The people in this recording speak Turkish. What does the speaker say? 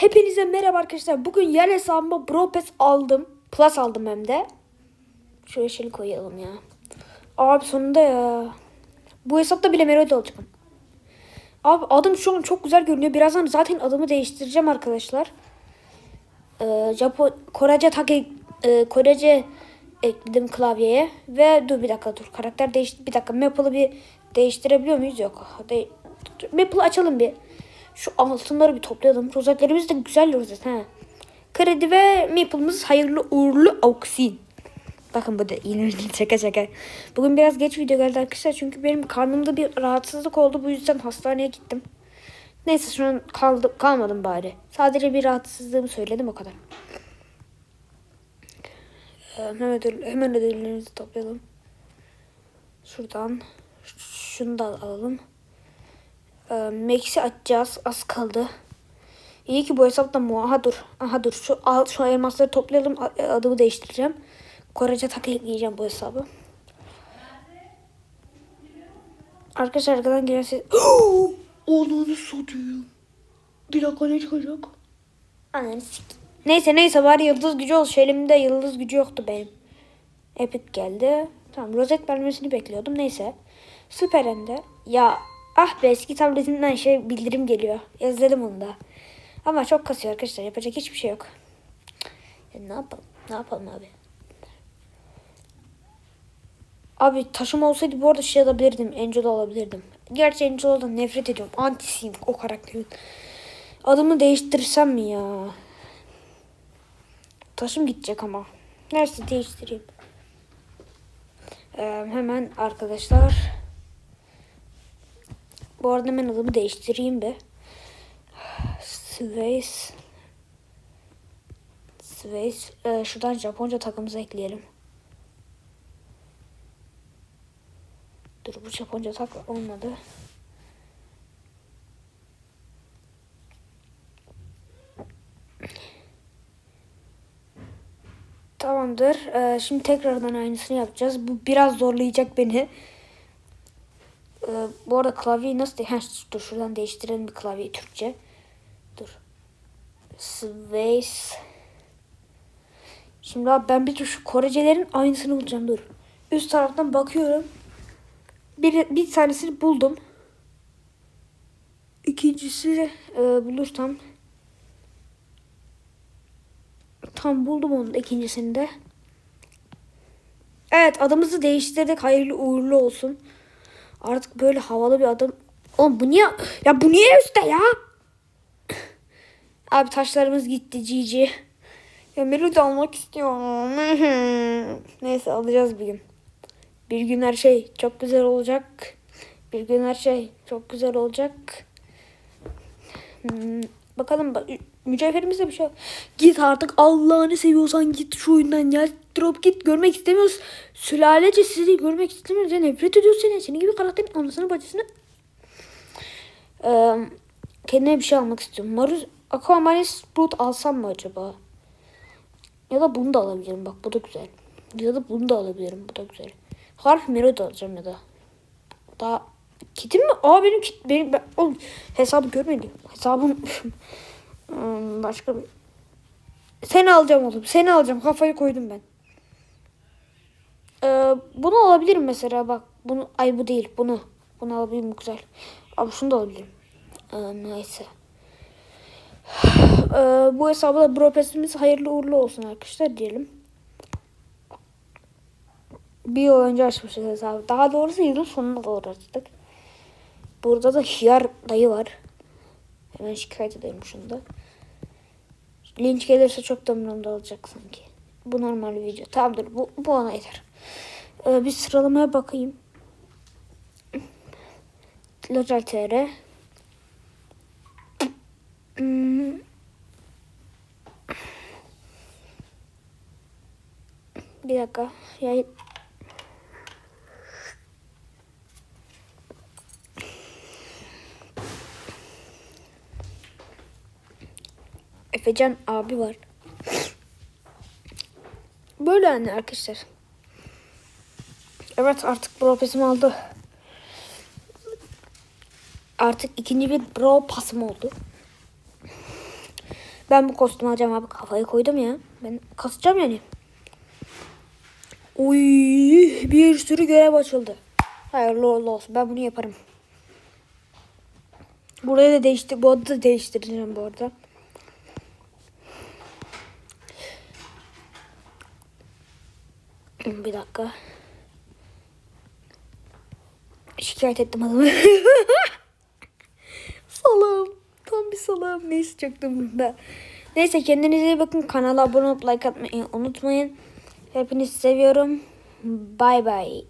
Hepinize merhaba arkadaşlar. Bugün yer hesabıma Bro Pass aldım. Plus aldım hem de. Şöyle şey koyalım ya. Abi sonunda ya. Bu hesapta bile Melody olacağım. Abi adım şu an çok güzel görünüyor. Birazdan zaten adımı değiştireceğim arkadaşlar. Ee, Japon Korece take e, Korece ekledim klavyeye ve dur bir dakika dur karakter değişti bir dakika Maple'ı bir değiştirebiliyor muyuz yok de, Maple'ı açalım bir şu altınları bir toplayalım. Rozetlerimiz de güzel rozet ha kredi ve Maple'ımız hayırlı uğurlu olsun bakın bu da yine şaka şaka bugün biraz geç video geldi arkadaşlar. Çünkü benim karnımda bir rahatsızlık oldu. Bu yüzden hastaneye gittim. Neyse şu an kaldı, kalmadım bari. Sadece bir rahatsızlığımı söyledim o kadar. Ee, Hemen, ödül, hemen ödüllerimizi toplayalım. Şuradan şunu da alalım. Ee, Max'i açacağız. Az kaldı. İyi ki bu hesapta mu. Aha dur. Aha dur. Şu, al, şu elmasları toplayalım. A- Adımı değiştireceğim. Korece takı ekleyeceğim bu hesabı. Arkadaşlar arkadan gelen ses... Onu satayım. Bir dakika ne çıkacak? Ananı sik. Neyse neyse bari yıldız gücü olsun. Elimde yıldız gücü yoktu benim. Epic geldi. Tamam rozet vermesini bekliyordum. Neyse. Süper Ender. Ya ah be eski tabletimden şey bildirim geliyor. Yazladım onu da. Ama çok kasıyor arkadaşlar. Yapacak hiçbir şey yok. Ya ne yapalım? Ne yapalım abi? Abi taşım olsaydı bu arada şey alabilirdim. Angel alabilirdim. Gerçi Angel'dan nefret ediyorum. Antisiyim o karakterin. Adımı değiştirsem mi ya? Taşım gidecek ama. Neyse değiştireyim. Ee, hemen arkadaşlar. Bu arada hemen adımı değiştireyim de. Sways. Sways. Ee, şuradan Japonca takımıza ekleyelim. Dur bu Japonca tak olmadı. Tamamdır. Ee, şimdi tekrardan aynısını yapacağız. Bu biraz zorlayacak beni. Ee, bu arada klavyeyi nasıl... Ha, dur şuradan değiştirelim bir klavyeyi Türkçe. Dur. Space. Şimdi abi ben bir dur şu Korecelerin aynısını bulacağım. Dur. Üst taraftan bakıyorum. Bir, bir tanesini buldum. İkincisi e, bulursam Tam buldum onun ikincisini de. Evet adımızı değiştirdik. Hayırlı uğurlu olsun. Artık böyle havalı bir adım. Oğlum bu niye? Ya bu niye üstte ya? Abi taşlarımız gitti cici. Ya Melody almak istiyorum. Neyse alacağız bir gün. Bir gün her şey çok güzel olacak. Bir gün her şey çok güzel olacak. Hmm, bakalım bak mücevherimizde bir şey yok. Git artık Allah'ını seviyorsan git şu oyundan ya. Drop git görmek istemiyoruz. Sülalece sizi görmek istemiyoruz. Ya nefret ediyoruz seni. Senin gibi karakterin anasını bacısını. Ee, kendime bir şey almak istiyorum. Maruz Aquamaris Brut alsam mı acaba? Ya da bunu da alabilirim. Bak bu da güzel. Ya da bunu da alabilirim. Bu da güzel. Harf Melody alacağım ya da. Daha kitim mi? Aa benim kit benim ben, oğlum, hesabı görmedim. Hesabım başka bir... Seni alacağım oğlum. Seni alacağım. Kafayı koydum ben. Ee, bunu alabilirim mesela bak. Bunu ay bu değil. Bunu. Bunu alabilirim güzel. Abi şunu da alabilirim. Ee, neyse. Ee, bu hesabı da Bro hayırlı uğurlu olsun arkadaşlar diyelim. Bir yıl önce açmışız hesabı. Daha doğrusu yılın sonuna doğru açtık. Burada da Hiyar dayı var. Hemen şikayet edelim şunu da. Linç gelirse çok da umurumda olacak sanki. Bu normal bir video. Tamamdır bu, bu ona yeter. Ee, bir sıralamaya bakayım. Local TR. Bir dakika. Ya Efecan abi var. Böyle yani arkadaşlar. Evet artık bro pasım oldu. Artık ikinci bir bro pasım oldu. Ben bu kostümü alacağım abi. Kafayı koydum ya. Ben kasacağım yani. Uy bir sürü görev açıldı. Hayırlı uğurlu olsun. Ben bunu yaparım. Burayı da değiştir. Bu adı da değiştireceğim bu arada. Bir dakika. Şikayet ettim adamı. salağım. Tam bir salağım. Neyse çöktüm bunda. Neyse kendinize iyi bakın. Kanala abone olup like atmayı unutmayın. Hepinizi seviyorum. Bay bay.